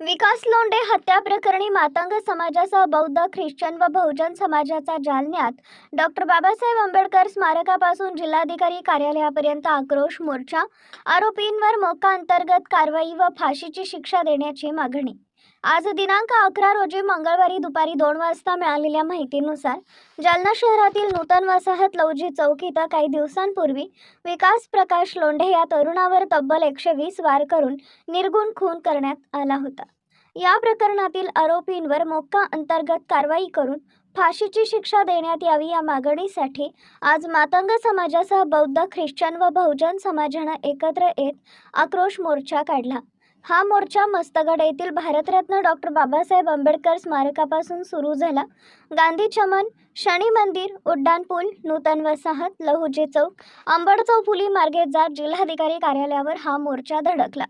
विकास लोंढे हत्या प्रकरणी मातंग समाजासह बौद्ध ख्रिश्चन व बहुजन समाजाचा जालन्यात. डॉक्टर बाबासाहेब आंबेडकर स्मारकापासून जिल्हाधिकारी कार्यालयापर्यंत आक्रोश मोर्चा आरोपींवर मोका अंतर्गत कारवाई व फाशीची शिक्षा देण्याची मागणी. आज दिनांक अकरा रोजी मंगळवारी दुपारी दोन वाजता मिळालेल्या माहितीनुसार जालना शहरातील नूतन वसाहत लौजी चौक इथं काही दिवसांपूर्वी विकास प्रकाश लोंढे या तरुणावर तब्बल एकशे वीस वार करून निर्गुण खून करण्यात आला होता. या प्रकरणातील आरोपींवर मोक्का अंतर्गत कारवाई करून फाशीची शिक्षा देण्यात यावी या मागणीसाठी आज मातंग समाजासह बौद्ध ख्रिश्चन व बहुजन समाजानं एकत्र येत आक्रोश मोर्चा काढला. हा मोर्चा मस्तगड येथील भारतरत्न डॉक्टर बाबासाहेब आंबेडकर स्मारकापासून सुरू झाला. गांधी चमन शनी मंदिर उड्डाण पूल नूतन वसाहत लहुजे चौक अंबड चौफुली मार्गे जात जिल्हाधिकारी कार्यालयावर हा मोर्चा धडकला.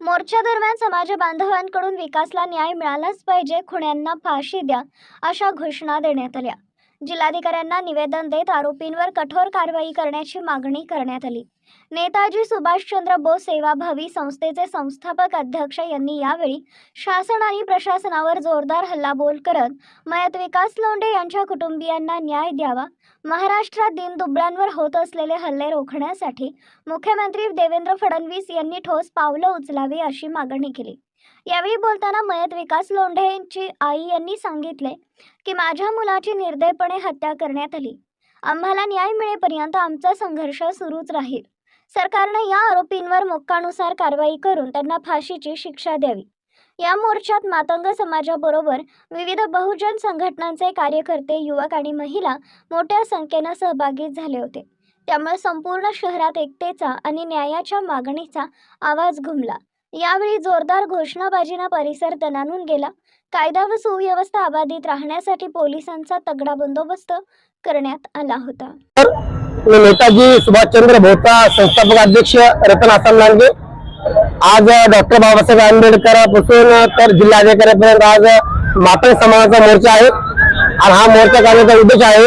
मोर्चा दरम्यान समाज बांधवांकडून विकासला न्याय मिळालाच पाहिजे खुण्यांना फाशी द्या अशा घोषणा देण्यात आल्या. जिल्हाधिकाऱ्यांना निवेदन देत आरोपींवर कठोर कारवाई करण्याची मागणी करण्यात आली. नेताजी सुभाषचंद्र बोस सेवाभावी संस्थेचे संस्थापक अध्यक्ष यांनी यावेळी शासन आणि प्रशासनावर जोरदार हल्लाबोल करत मयत विकास लोंढे यांच्या कुटुंबियांना न्याय द्यावा महाराष्ट्रात दिनदुबळ्यांवर होत असलेले हल्ले रोखण्यासाठी मुख्यमंत्री देवेंद्र फडणवीस यांनी ठोस पावलं उचलावी अशी मागणी केली. यावेळी बोलताना मयत विकास लोंढे यांची आई यांनी सांगितले की माझ्या मुलाची निर्दयपणे हत्या करण्यात आली. आम्हाला न्याय मिळेपर्यंत आमचा संघर्ष सुरूच राहील. सरकारने या आरोपींवर मोक्कानुसार कारवाई करून त्यांना फाशीची शिक्षा द्यावी. या मोर्चात मातंग समाजाबरोबर विविध बहुजन संघटनांचे कार्यकर्ते युवक आणि महिला मोठ्या संख्येनं सहभागी झाले होते. त्यामुळे संपूर्ण शहरात एकतेचा आणि न्यायाच्या मागणीचा आवाज घुमला. यावेळी जोरदार घोषणाबाजीनं परिसर दणानून गेला. कायदा व सुव्यवस्था अबाधित राहण्यासाठी पोलिसांचा तगडा बंदोबस्त करण्यात आला होता. मी नेताजी सुभाषचंद्र भोसला संस्थापक अध्यक्ष रतन आसाम लांडगे आज डॉक्टर बाबासाहेब आंबेडकरापासून तर जिल्हाधिकाऱ्यापर्यंत आज मातंग समाजाचा मोर्चा आहे. आणि हा मोर्चा करण्याचा उद्देश आहे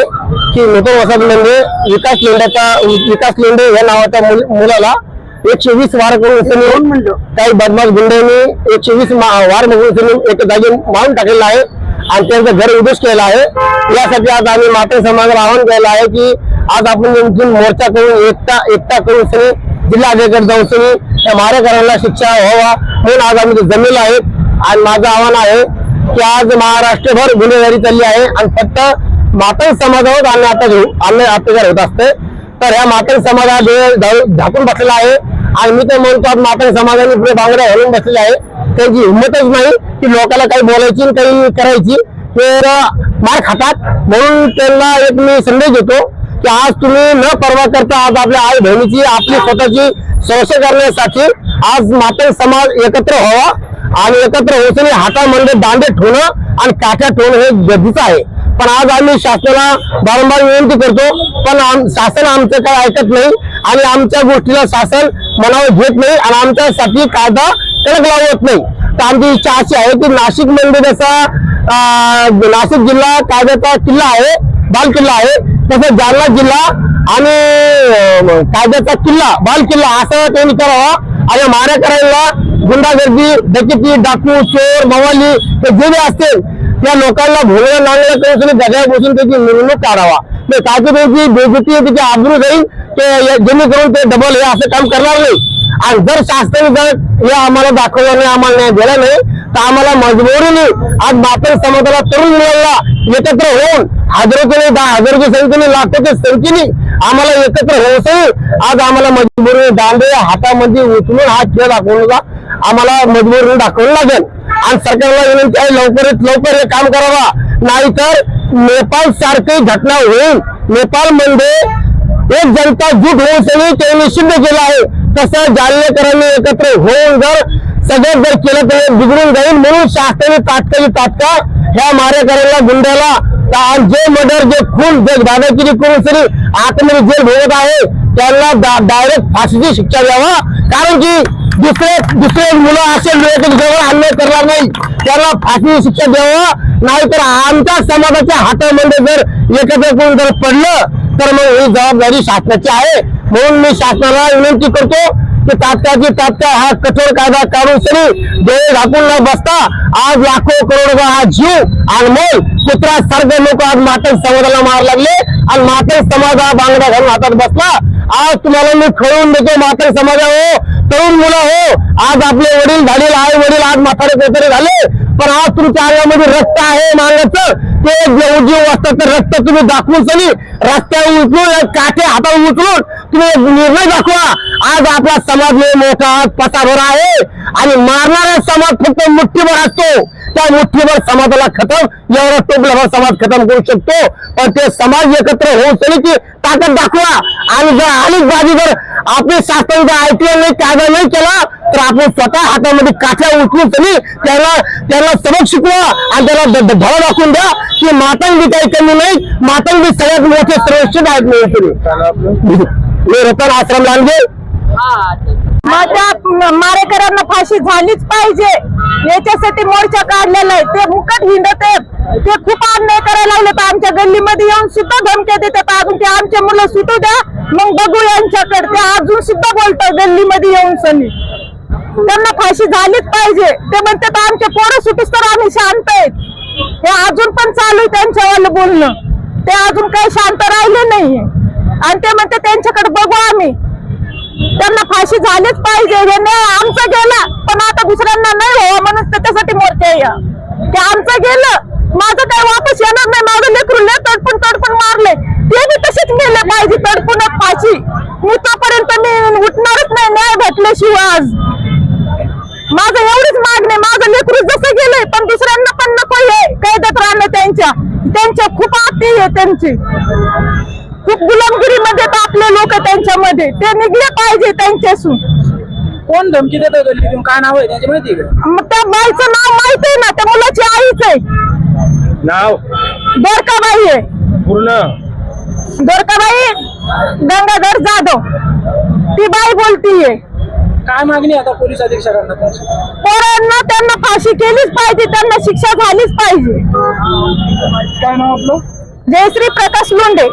की नूतन वसाहत म्हणजे विकास लेंड्याचा विकास लेंडे या नावाच्या मुल- मुलाला एकशे वीस वार करून उसने काही बदमाश गुंड्यांनी एकशे वीस वार करून उसने एक जागी मारून टाकलेला आहे आणि त्यांचं घर उद्देश केलेला आहे. यासाठी आज आम्ही मातंग समाजाला आवाहन केलं आहे की आज आपण नेमकी मोर्चा करून एकता एकता करून सगळे जिल्हाधिकारी जाऊन सगळे त्या मारेकरांना शिक्षा व्हावा म्हणून आज आम्ही इथे जमलेलो आहेत आणि माझं आव्हान आहे की आज महाराष्ट्रभर गुन्हेगारी चालली आहे आणि फक्त मातंग समाजावर अन्य अत्याचार अन्य अत्याचार होत असते तर ह्या मातंग समाजा झाकून बसलेला आहे. आणि मी तर म्हणतो आज मातंग समाजाने पुढे बांगड्या घालून बसलेले आहे. त्यांची हिंमतच नाही की लोकांना काही बोलायची आणि काही करायची. तर मार खातात. म्हणून त्यांना एक मी संदेश देतो की आज तुम्ही न परवा करता आज आपल्या आई बहिणीची आपली स्वतःची संशय करण्यासाठी आज मातंग समाज एकत्र व्हावा आणि एकत्र होऊन हातामध्ये दांडे ठेवणं आणि काठ्या ठेवणं हे गरजेचं आहे. पण आज आम्ही शासनाला वारंवार विनंती करतो पण आम- शासन आमचं काही ऐकत नाही आणि आमच्या गोष्टीला शासन मनावर घेत नाही आणि आमच्यासाठी कायदा कडक लावत नाही. तर आमची इच्छा अशी आहे की नाशिकमध्ये जसा नाशिक जिल्हा कायद्याचा किल्ला आहे बाल किल्ला आहे. तसं जालना जिल्हा आणि कायद्याचा किल्ला बाल किल्ला असं त्यांनी करावा. आणि माऱ्या गुंडागर्दी डकेती डाकू चोर मवाली हे जे असतील त्या लोकांना भोगलं नांगलं करून तुम्ही बसून त्याची मिरवणूक काढावा. ते ताकि त्यांची बेजती त्याची आबरू जाईल ते जेणेकरून ते डबल हे असं काम करणार नाही। आणि जर शास्त्राने जर हे आम्हाला दाखवलं नाही आम्हाला न्याय दिला नाही तर आम्हाला मजबुरीने आज मात्र समाजाला तरुण मुलांना एकत्र होऊन हजारोच्या दहा हजारोच्या संख्येने लाखोच्या संख्येने आम्हाला एकत्र होऊन आज आम्हाला मजबुरीने दांडे हातामध्ये उचलून हा खेळ दाखवण्याचा आम्हाला मजबुरीने दाखवावं लागेल आणि सरकारला विनंती आहे लवकरात लवकर हे काम करावा नाहीतर नेपाळ सारखी घटना होईल. नेपाळमध्ये म्हणजे एक जनता जुट होऊन सगळी त्यांनी सिद्ध केलं आहे. तसं जालनेकरांनी एकत्र होऊन जर सगळं जर केलं तर बिघडून जाईल म्हणून शासनाने तात्काळी तात्काळ ह्या मारेकऱ्याला गुंड्याला जे मर्डर जे खून जे दादागिरी करून सरी आतमध्ये जेल भोगत आहे त्यांना डायरेक्ट फाशीची शिक्षा द्यावा. कारण की दुसरे दुसरे मुलं असे लोक जवळ हल्ले करणार नाही त्यांना फाशीची शिक्षा द्यावा. नाहीतर आमच्या समाजाच्या हातामध्ये जर एकत्र करून जर पडलं तर मग ही जबाबदारी शासनाची आहे. म्हणून मी शासनाला विनंती करतो की तात्काळ हा कठोर कायदा काढून सरी डोळे झाकून न बसता आज लाखो करोडचा हा जीव अनमोल कुत्रा सारखे लोक आज मातंग समाजाला मार लागले आणि मातंग समाज हा घालून हातात बसला. आज तुम्हाला मी कळवून देतो मातंग समाजा हो, तरुण मुलं हो. आज आपले वडील झालेले आई, वडील आज म्हातारे कोतरे झाले. पण आज तुमच्या अंगामध्ये रक्त आहे मांगाचं. ते जे उजीव असतं तर रक्त तुम्ही दाखवून सनी रस्त्यावर उचलून काठे हातावर उचलून तुम्ही निर्णय दाखवा. आज आपला समाज लय मोठा पसाभर आहे. आणि मारणारा समाज फक्त मुठ्ठीभर असतो. त्या मुठ्ठीभर समाजाला खतम एवढा टोपलाभर समाज खतम करू शकतो. पण ते समाज एकत्र होऊन सनी की ताकद दाखवा. आणि जर आलीच बाजी जर आपले शास्त्रांचा ऐकलं नाही कायदा नाही केला तर आपण स्वतः हातामध्ये काठ्या उचलून सनी त्याला त्याला सबक शिकवा आणि त्याला धडा दाखवून द्या की मातंग काही कमी नाही मातंग सगळ्यात मोठे सर्वोच्च आहेत मी रतन आश्रम लांडगे. माझ्या मारेकरांना फाशी झालीच पाहिजे. याच्यासाठी मोर्चा काढलेला आहे. ते मुकट हिंडत आहेत. ते खूप अन्याय करायला लागले तर आमच्या गल्लीमध्ये येऊन सुद्धा धमक्या देतात. अजून ते आमचे मुलं सुटू द्या. मग बघू यांच्याकडे. ते अजून सुद्धा बोलतात गल्लीमध्ये येऊन सनी. त्यांना फाशी झालीच पाहिजे. ते म्हणतात आमचे पोरं सुटूस तर आम्ही शांत आहेत. हे अजून पण चालू आहे त्यांच्यावालं बोलणं. ते अजून काही शांत राहिले नाहीये. आणि ते म्हणते त्यांच्याकडे बघू आम्ही. त्यांना फाशी झालीच पाहिजे हे नाही आमचं गेलं पण आता दुसऱ्यांना नाही हो म्हणून त्याच्यासाठी मोर्चा या. ते आमचं गेलं माझं काय वापस येणार नाही माझं लेकरू ले तडपून तडपून मारले ते बी तसेच गेले पाहिजे तडपूनच फाशी. मी तोपर्यंत मी उठणारच नाही न्याय भेटल्याशिवाय आज. माझं एवढीच मागणी माझं लेकरू जसं गेलंय पण दुसऱ्यांना पण नको हे. कैदत राहणं त्यांच्या त्यांच्या खूप आती आहे त्यांची. खूप गुलामगिरी मध्ये आपले लोक त्यांच्यामध्ये. ते निघले पाहिजे त्यांच्यासून. कोण धमकी देत गल्लीतून काय नाव आहे त्यांची माहिती आहे का? मग त्या बाईचं नाव माहीत आहे ना त्या मुलाची आईच आहे. नाव? दोरकाबाई आहे. पूर्ण? दोरकाबाई गंगाधर जाधव. ती बाई बोलतीये. काय मागणी आहे आता पोलीस अधीक्षकांना तुमची? पोरांना त्यांना फाशी केलीच पाहिजे त्यांना शिक्षा झालीच पाहिजे. काय नाव आपलं? जयश्री प्रकाश लोंढे.